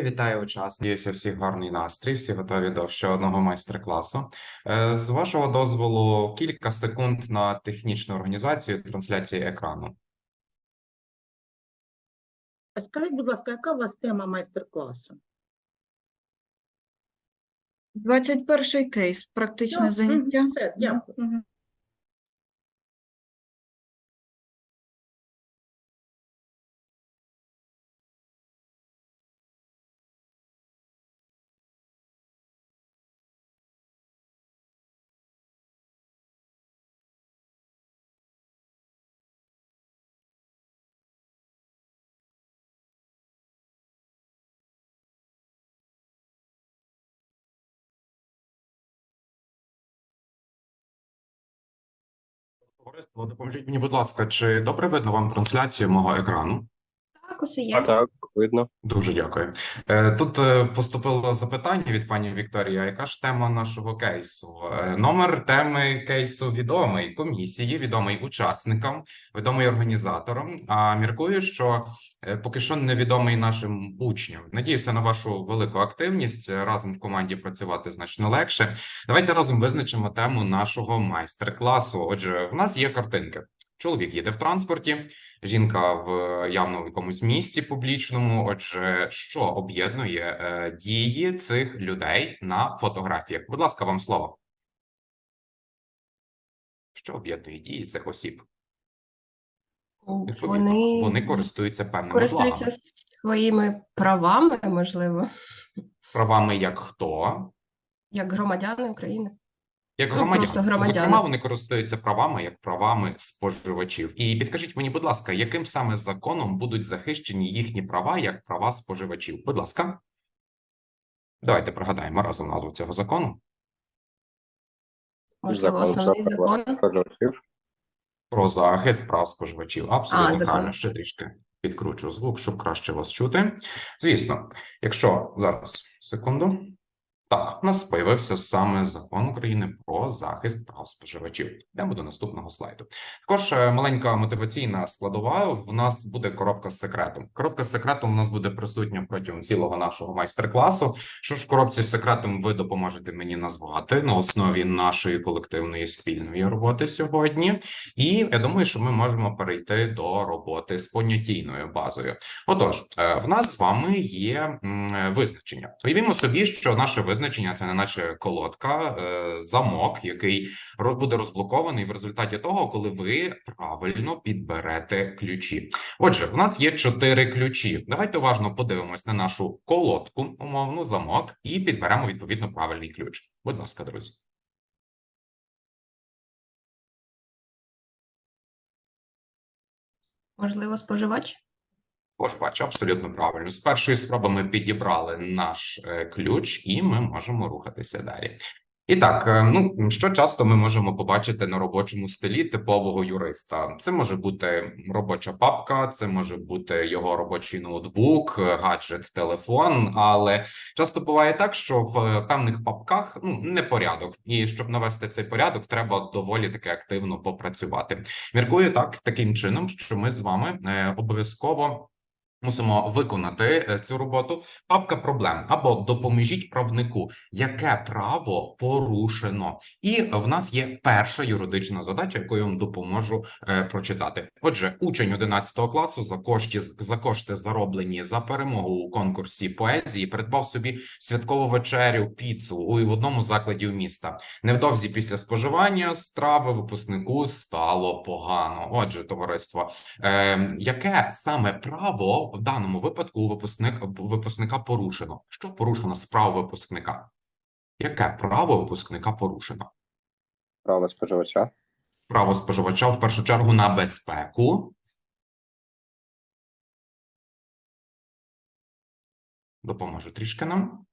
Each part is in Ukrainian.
Вітаю учасників, всіх гарний настрій, всі готові до ще одного майстер-класу. Е, З вашого дозволу, кілька секунд на технічну організацію трансляції екрану. Скажіть, будь ласка, яка у вас тема майстер-класу? 21 кейс, практичне заняття. все, дякую. Товариство, допоможіть мені, будь ласка, чи добре видно вам трансляцію мого екрану? Так, усе є. А так, видно. Дуже дякую. Е, Тут е, поступило запитання від пані Вікторії. а Яка ж тема нашого кейсу? Е, Номер теми кейсу відомий комісії, відомий учасникам, відомий організаторам. А міркую, що поки що невідомий нашим учням. Надіюся на вашу велику активність. Разом в команді працювати значно легше. Давайте разом визначимо тему нашого майстер-класу. Отже, в нас є картинки. Чоловік їде в транспорті, жінка в е, явно в якомусь місті публічному. Отже, що об'єднує е, дії цих людей на фотографіях? Будь ласка, вам слово. Що об'єднує дії цих осіб? Вони, вони користуються певними користуються благами. своїми правами, можливо, правами як хто? як громадяни України. Як Ну, громадяни. громадяни. Зокрема, вони користуються правами як правами споживачів. І підкажіть мені, будь ласка, яким саме законом будуть захищені їхні права як права споживачів? Будь ласка. Давайте пригадаємо разом назву цього закону. Можливо, основний закон. Про захист прав споживачів. Абсолютно закон. правильно. Ще трішки підкручу звук, щоб краще вас чути. Звісно, якщо зараз секунду. Так, у нас з'явився саме закон України про захист прав споживачів. Йдемо до наступного слайду. Також е, маленька мотиваційна складова. В нас буде коробка з секретом. Коробка з секретом у нас буде присутня протягом цілого нашого майстер-класу. Що ж в коробці з секретом ви допоможете мені назвати на основі нашої колективної спільної роботи сьогодні. І я думаю, що ми можемо перейти до роботи з понятійною базою. Отож, е, в нас з вами є визначення. Уявімо собі, що наше визначення це не наче колодка, е, замок, який буде розблокований в результаті того, коли ви правильно підберете ключі. Отже, в нас є чотири ключі. Давайте уважно подивимось на нашу колодку, умовну замок, і підберемо відповідно правильний ключ. Будь ласка, друзі. Можливо, споживач. Тож, бачу, абсолютно правильно. З першої спроби ми підібрали наш е, ключ, і ми можемо рухатися далі. І так, е, ну що часто ми можемо побачити на робочому столі типового юриста? Це може бути робоча папка, це може бути його робочий ноутбук, е, гаджет, телефон. Але часто буває так, що в певних папках ну непорядок, і щоб навести цей порядок, треба доволі таки активно попрацювати. Міркую так таким чином, що ми з вами обов'язково. Мусимо виконати е, цю роботу. Папка проблем або допоможіть правнику, яке право порушено. І в нас є перша юридична задача, яку я вам допоможу е, прочитати. Отже, учень 11 класу за кошти за кошти зароблені за перемогу у конкурсі поезії, придбав собі святкову вечерю, піцу у в одному закладі у міста. Невдовзі після споживання страви випускнику стало погано. Отже, товариство, Е, яке саме право в даному випадку у випускник, випускника порушено? Що порушено з прав випускника? Яке право випускника порушено? Право споживача. Право споживача в першу чергу на безпеку. Допоможу трішки нам.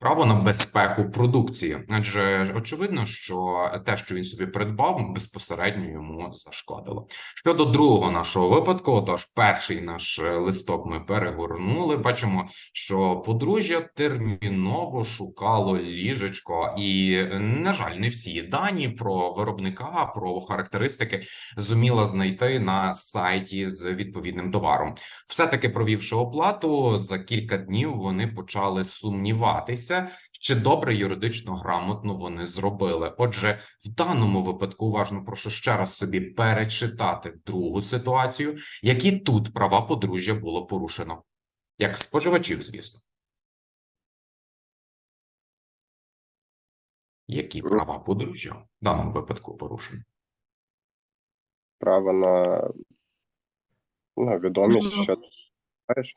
Право на безпеку продукції, адже очевидно, що те, що він собі придбав, безпосередньо йому зашкодило. Щодо другого нашого випадку, отож, перший наш е, листок ми перегорнули. Бачимо, що подружжя терміново шукало ліжечко, і, е, на жаль, не всі дані про виробника, про характеристики зуміла знайти на сайті з відповідним товаром. Все-таки провівши оплату, за кілька днів вони почали сумніватися, чи добре юридично грамотно вони зробили. Отже, в даному випадку уважно прошу ще раз собі перечитати другу ситуацію, які тут права подружжя було порушено, як споживачів, звісно. Які права подружжя в даному випадку порушені? Право на ну, відомість, що знаєш.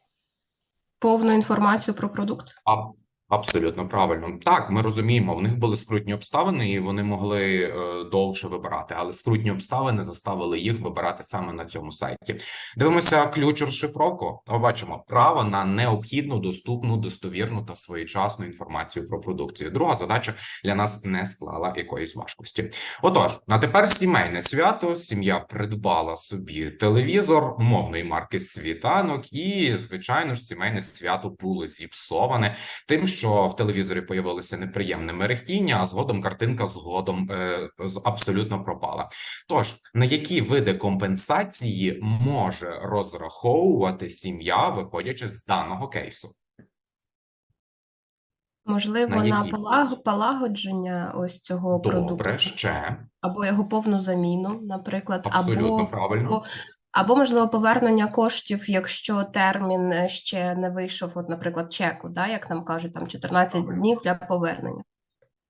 Повну інформацію про продукт. А, абсолютно правильно. Так, ми розуміємо, в них були скрутні обставини, і вони могли е, довше вибирати, але скрутні обставини заставили їх вибирати саме на цьому сайті. Дивимося ключ розшифровку. О, бачимо право на необхідну, доступну, достовірну та своєчасну інформацію про продукцію. Друга задача для нас не склала якоїсь важкості. Отож, а тепер сімейне свято. Сім'я придбала собі телевізор умовної марки світанок, і звичайно ж, сімейне свято було зіпсоване тим, що в телевізорі появилося неприємне мерехтіння, а згодом картинка згодом е, абсолютно пропала. Тож на які види компенсації може розраховувати сім'я, виходячи з даного кейсу? Можливо, На на полаг- полагодження ось цього продукту, ще або його повну заміну, наприклад, абсолютно або правильно. Або- можливо, повернення коштів, якщо термін е, ще не вийшов, от, наприклад, чеку, да, як нам кажуть, там 14 днів для повернення.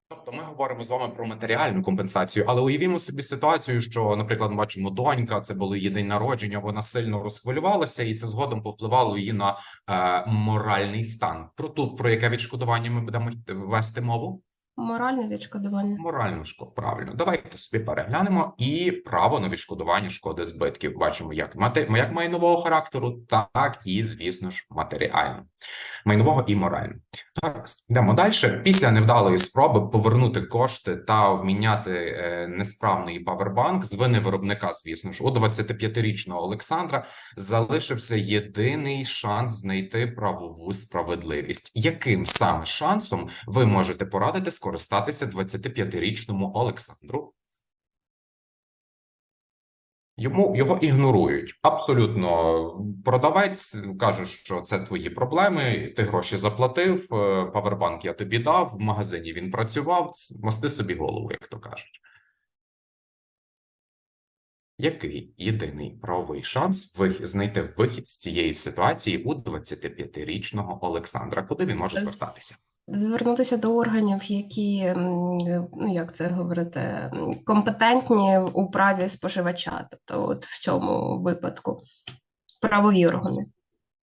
Тобто ми говоримо з вами про матеріальну компенсацію, але уявімо собі ситуацію, що, наприклад, ми бачимо донька, це було її день народження, вона сильно розхвилювалася, і це згодом повпливало її на е, моральний стан. Про тут про яке відшкодування ми будемо вести мову? Моральне відшкодування. Моральну шкоду, правильно. Давайте собі переглянемо і право на відшкодування шкоди збитків. Бачимо, як мати як майнового характеру, так і, звісно ж, матеріально. Майнового і морально. Так, йдемо далі. Після невдалої спроби повернути кошти та обміняти е, несправний павербанк з вини виробника, звісно ж, у 25-річного Олександра залишився єдиний шанс знайти правову справедливість. Яким саме шансом ви можете порадити скористатися 25-річному Олександру? Йому його ігнорують. Абсолютно продавець каже, що це твої проблеми. Ти гроші заплатив. е, Павербанк я тобі дав. В магазині він працював. Мости собі голову, як то кажуть. Який єдиний правовий шанс знайти вихід з цієї ситуації у 25-річного Олександра? Куди він може звертатися? Звернутися до органів, які, ну як це говорити, компетентні у праві споживача, тобто от в цьому випадку правові органи.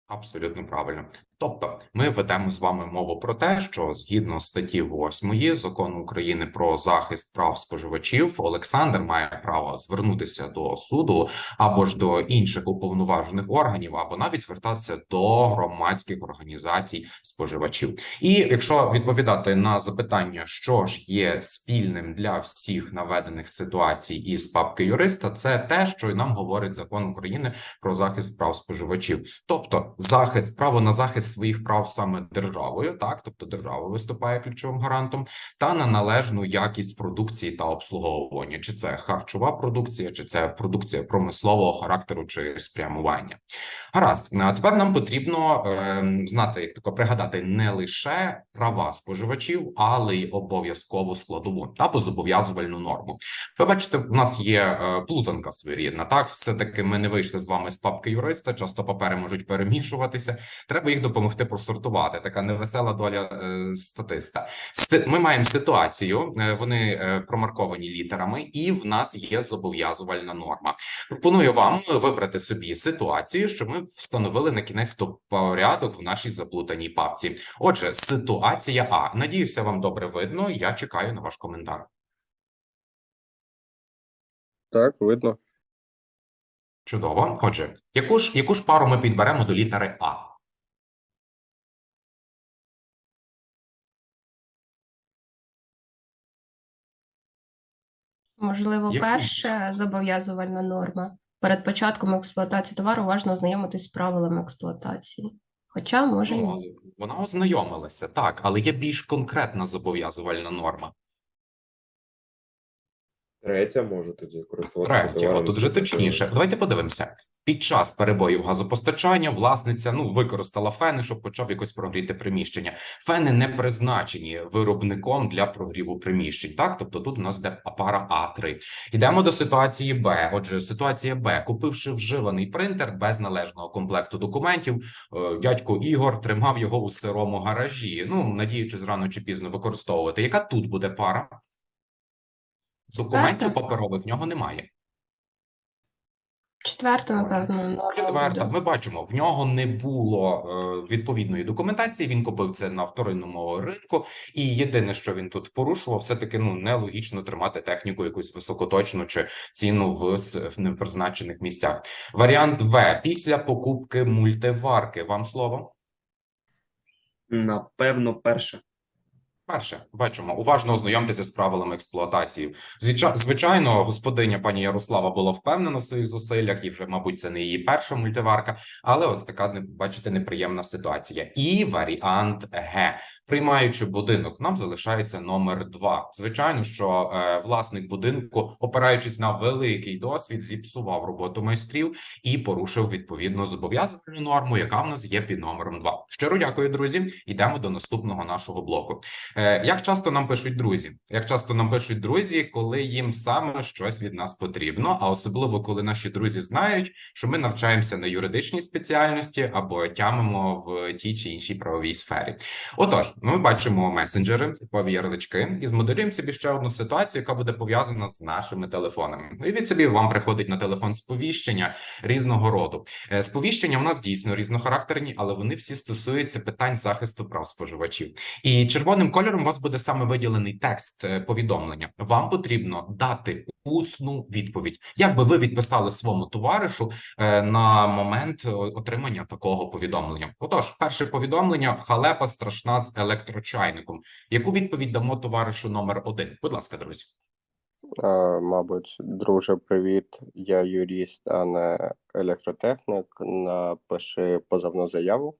Абсолютно правильно. Тобто, ми ведемо з вами мову про те, що згідно статті 8 закону України про захист прав споживачів, Олександр має право звернутися до суду або ж до інших уповноважених органів, або навіть звертатися до громадських організацій споживачів. І якщо відповідати на запитання, що ж є спільним для всіх наведених ситуацій із папки юриста, це те, що й нам говорить закон України про захист прав споживачів, тобто захист право на захист своїх прав саме державою, так тобто держава виступає ключовим гарантом, та на належну якість продукції та обслуговування, чи це харчова продукція, чи це продукція промислового характеру чи спрямування. Гаразд, а тепер нам потрібно е, знати, як тако пригадати не лише права споживачів, але й обов'язкову складову або зобов'язувальну норму. Ви бачите, в нас є е, плутанка своєрідна. Так, все таки ми не вийшли з вами з папки юриста. Часто папери можуть перемішуватися. Треба їх допомогти просортувати. Така невесела доля е, статиста. Ми маємо ситуацію. е, Вони е, промарковані літерами, і в нас є зобов'язувальна норма. Пропоную вам вибрати собі ситуацію, що ми встановили на кінець то порядок в нашій заплутаній папці. Отже, ситуація А. Надіюся, вам добре видно. Я чекаю на ваш коментар. Так, видно. Чудово. Отже, яку ж яку ж пару ми підберемо до літери А? Можливо, перша зобов'язувальна норма. Перед початком експлуатації товару важливо ознайомитись з правилами експлуатації. Хоча, може, і ні. Ну, вона ознайомилася, так, але є більш конкретна зобов'язувальна норма. Третя може тоді користуватися Третє, товаром. тут вже точніше. Давайте подивимося. Під час перебоїв газопостачання власниця ну використала фени, щоб почав якось прогріти приміщення. Фени не призначені виробником для прогріву приміщень. Так, тобто тут у нас йде пара А3. Йдемо до ситуації Б. Отже, ситуація Б. Купивши вживаний принтер без належного комплекту документів, е, дядько Ігор тримав його у сирому гаражі. Ну надіючись рано чи пізно використовувати. Яка тут буде пара? Документів паперових в нього немає. Четверта, напевно, норма Четверта, буде. ми бачимо, в нього не було е, відповідної документації. Він купив це на вторинному ринку, і єдине, що він тут порушував, все таки ну нелогічно тримати техніку якусь високоточну чи ціну в, в непризначених місцях. Варіант В після покупки мультиварки. Вам слово. Напевно, перше. Перше, бачимо, уважно ознайомтеся з правилами експлуатації. Звича- Звичайно, господиня пані Ярослава була впевнена в своїх зусиллях, і вже, мабуть, це не її перша мультиварка, але ось така бачите неприємна ситуація. І варіант Г. Приймаючи будинок, нам залишається номер два. Звичайно, що е, власник будинку, опираючись на великий досвід, зіпсував роботу майстрів і порушив відповідно зобов'язувальну норму, яка в нас є під номером 2. Щиро дякую, друзі. Йдемо до наступного нашого блоку. Е, Як часто нам пишуть друзі? Як часто нам пишуть друзі, коли їм саме щось від нас потрібно, а особливо коли наші друзі знають, що ми навчаємося на юридичній спеціальності або тямимо в тій чи іншій правовій сфері. Отож, ми бачимо месенджери, типові ярлички, і змоделюємо собі ще одну ситуацію, яка буде пов'язана з нашими телефонами. Уявіть собі, вам приходить на телефон сповіщення різного роду. Е, Сповіщення в нас дійсно різнохарактерні, але вони всі стосуються питань захисту прав споживачів. І червоним кольором у вас буде саме виділений текст е, повідомлення. Вам потрібно дати усну відповідь. Як би ви відписали своєму товаришу е, на момент отримання такого повідомлення? Отож, перше повідомлення халепа страшна з електрочайником. Яку відповідь дамо товаришу номер один? Будь ласка, друзі. А, мабуть, друже, привіт. Я юрист, а не електротехнік. Напиши позовну заяву.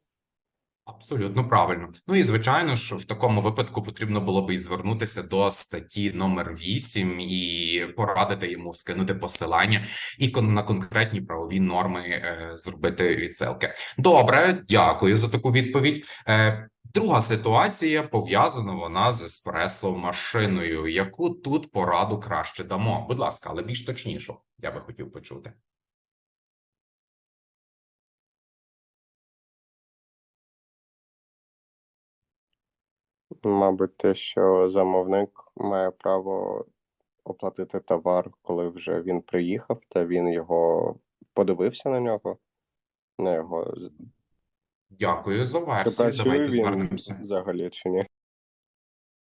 Абсолютно правильно. Ну і звичайно ж, в такому випадку потрібно було би звернутися до статті номер 8 і порадити йому скинути посилання і на конкретні правові норми е, зробити відсилки. Добре, дякую за таку відповідь. Е, Друга ситуація пов'язана вона з еспресо-машиною. Яку тут пораду краще дамо? Будь ласка, але більш точнішу, я би хотів почути. Мабуть, те, що замовник має право оплатити товар, коли вже він приїхав, та він його подивився на нього. На його Дякую за версію. Давайте звернемося. взагалі чи ні?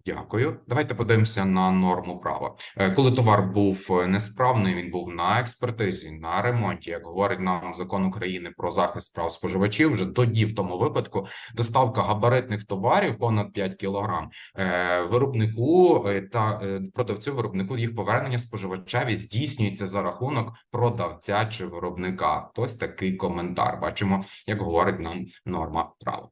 Дякую. Давайте подивимося на норму права. Е, Коли товар був е, несправний, він був на експертизі, на ремонті. Як говорить нам закон України про захист прав споживачів, вже тоді, в тому випадку, доставка габаритних товарів понад 5 кілограм е, виробнику та продавцю виробнику їх повернення споживачеві здійснюється за рахунок продавця чи виробника. Ось такий коментар. Бачимо, як говорить нам норма права.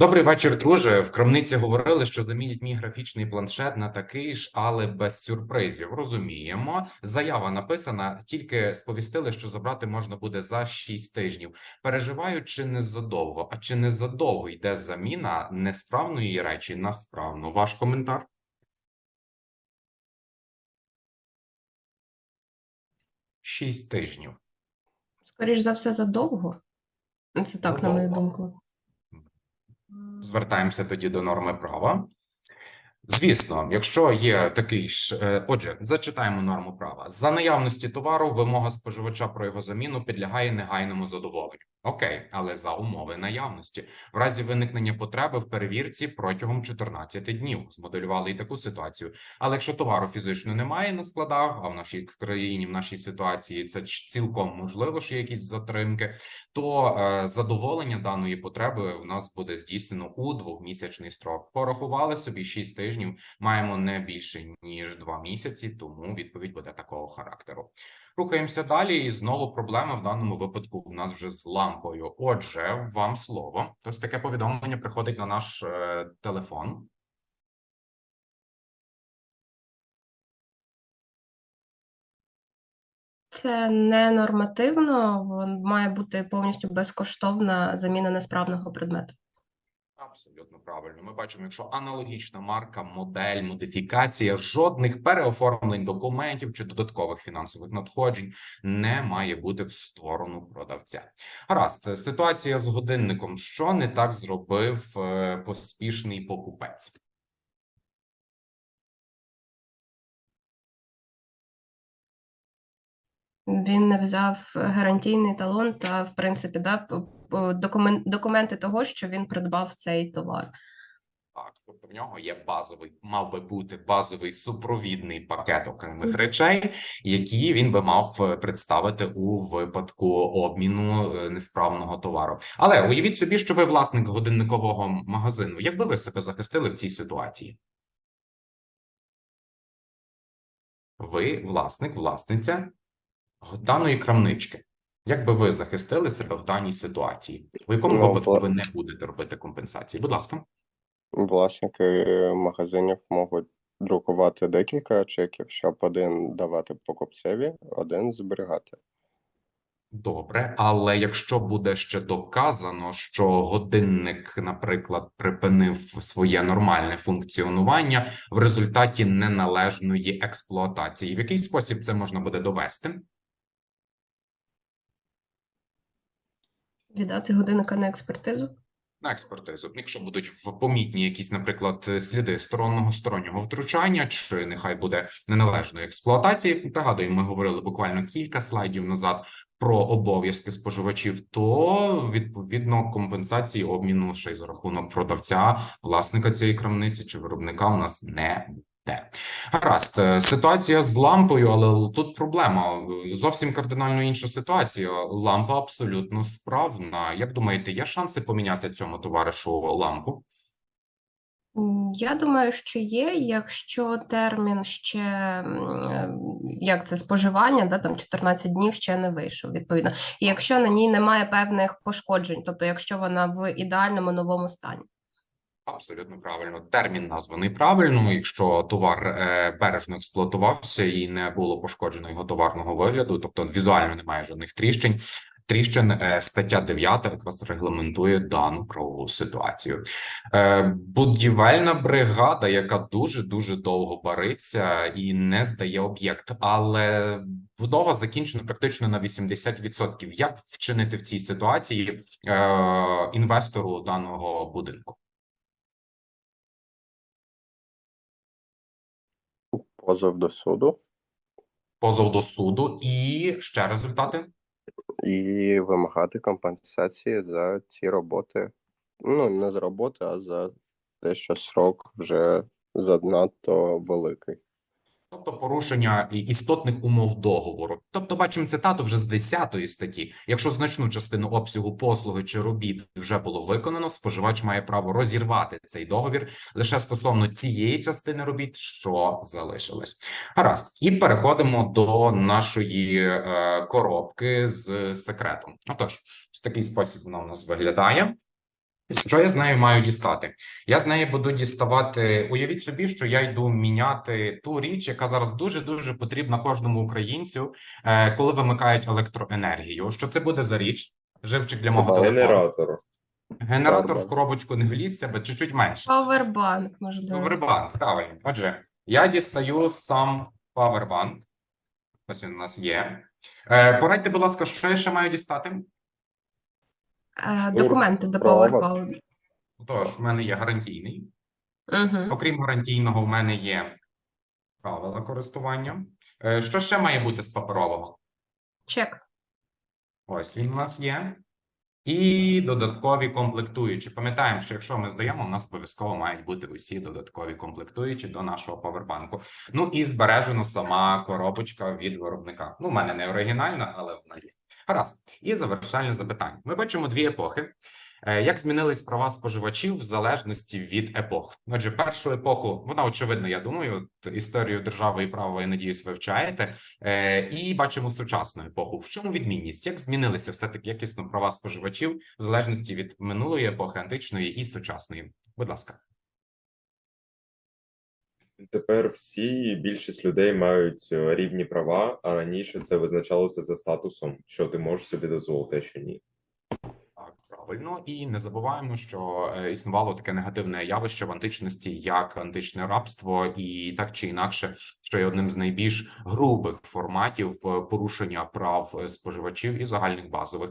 Добрий вечір, друже. В крамниці говорили, що замінять мій графічний планшет на такий ж, але без сюрпризів. Розуміємо. Заява написана, тільки сповістили, що забрати можна буде за 6 тижнів. Переживаю, чи не задовго, а чи не задовго йде заміна несправної речі на справну? Ваш коментар? Шість тижнів. Скоріш за все, задовго. Це так, на мою думку. Звертаємося тоді до норми права. Звісно, якщо є такий ж, е, отже, зачитаємо норму права. За наявності товару вимога споживача про його заміну підлягає негайному задоволенню. Окей, але за умови наявності. В разі виникнення потреби в перевірці протягом 14 днів змоделювали і таку ситуацію. Але якщо товару фізично немає на складах, а в нашій країні, в нашій ситуації це цілком можливо, що якісь затримки, то е, задоволення даної потреби в нас буде здійснено у двохмісячний строк. Порахували собі 6 тижнів, маємо не більше ніж 2 місяці, тому відповідь буде такого характеру. Рухаємося далі, і знову проблема в даному випадку в нас вже з лампою. Отже, вам слово. Ось таке повідомлення приходить на наш е, телефон. Це не нормативно, має бути повністю безкоштовна заміна несправного предмету. Абсолютно правильно. Ми бачимо, якщо аналогічна марка, модель, модифікація, жодних переоформлень документів чи додаткових фінансових надходжень не має бути в сторону продавця. Гаразд, ситуація з годинником. Що не так зробив е, поспішний покупець? Він не взяв гарантійний талон та, в принципі, да, документи того, що він придбав цей товар. Так, тобто в нього є базовий, мав би бути базовий супровідний пакет окремих речей, які він би мав е, представити у випадку обміну е, несправного товару. Але уявіть собі, що ви власник годинникового магазину. Як би ви себе захистили в цій ситуації? Ви власник, власниця даної крамнички. Як би ви захистили себе в даній ситуації? У якому Ну, випадку ви не будете робити компенсації? Будь ласка. Власники магазинів можуть друкувати декілька чеків, щоб один давати покупцеві, один зберігати. Добре, але якщо буде ще доказано, що годинник, наприклад, припинив своє нормальне функціонування в результаті неналежної експлуатації, в який спосіб це можна буде довести? Віддати годинника на експертизу. На експертизу, якщо будуть помітні якісь, наприклад, сліди стороннього стороннього втручання, чи нехай буде неналежної експлуатації. Пригадую, ми говорили буквально кілька слайдів назад про обов'язки споживачів, то відповідно компенсації обміну ще й за рахунок продавця, власника цієї крамниці чи виробника у нас не буде. Гаразд, е, ситуація з лампою, але тут проблема зовсім кардинально інша ситуація. Лампа абсолютно справна. Як думаєте, є шанси поміняти цьому товаришу лампу? Я думаю, що є, якщо термін ще е, як це споживання, да, там 14 днів ще не вийшов, відповідно. І якщо на ній немає певних пошкоджень, тобто якщо вона в ідеальному новому стані. Абсолютно правильно. Термін названий правильно. Якщо товар е, бережно експлуатувався і не було пошкоджено його товарного вигляду, тобто візуально немає жодних тріщин. Тріщин е, стаття 9 якраз регламентує дану правову ситуацію. Е, будівельна бригада, яка дуже дуже довго бариться і не здає об'єкт, але будова закінчена практично на 80%. Як вчинити в цій ситуації інвестору даного будинку? Позов до суду позов до суду і ще результати. і вимагати компенсації за ці роботи. Ну, не за роботи, а за те, що срок вже занадто великий. Тобто порушення істотних умов договору. Тобто, бачимо цитату вже з 10 статті. Якщо значну частину обсягу послуги чи робіт вже було виконано, споживач має право розірвати цей договір лише стосовно цієї частини робіт, що залишилось. Гаразд, і переходимо до нашої е, коробки з секретом. Отож, в такий спосіб вона у нас виглядає. Що я з нею маю дістати? Я з неї буду діставати. Уявіть собі, що я йду міняти ту річ, яка зараз дуже дуже потрібна кожному українцю, е, коли вимикають електроенергію. Що це буде за річ? Живчик для мого телефону. Генератор. Генератор в коробочку не влізся, бо чуть-чуть менше. Павербанк, можливо. Повербанк, правильно. Отже, я дістаю сам павербанк. Ось він у нас є. Е, порадьте, будь ласка, що я ще маю дістати? Е, Документи до. PowerCloud. Тож, в мене є гарантійний. Угу. Окрім гарантійного, в мене є правила користування. Е, Що ще має бути з паперового? Чек. Ось він у нас є. І додаткові комплектуючі. Пам'ятаємо, що якщо ми здаємо, у нас обов'язково мають бути усі додаткові комплектуючі до нашого павербанку. Ну і збережена сама коробочка від виробника. Ну, в мене не оригінальна, але вона є. Гаразд. І завершальне запитання. Ми бачимо дві епохи. Е, Як змінились права споживачів в залежності від епох? Отже, першу епоху, вона очевидно, я думаю, історію держави і права, я надіюсь, вивчаєте. Е, І бачимо сучасну епоху. В чому відмінність? Як змінилися все-таки якісно права споживачів в залежності від минулої епохи, античної і сучасної? Будь ласка. Тепер всі більшість людей мають е, рівні права, а раніше це визначалося за статусом, що ти можеш собі дозволити, а що ні. Правильно, і не забуваємо, що е, існувало таке негативне явище в античності, як античне рабство, і так чи інакше, що є одним з найбільш грубих форматів е, порушення прав е, споживачів і загальних базових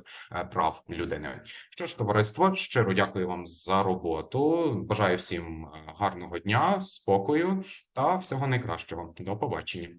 прав людини. Що ж, товариство, щиро дякую вам за роботу. Бажаю всім гарного дня, спокою та всього найкращого. До побачення.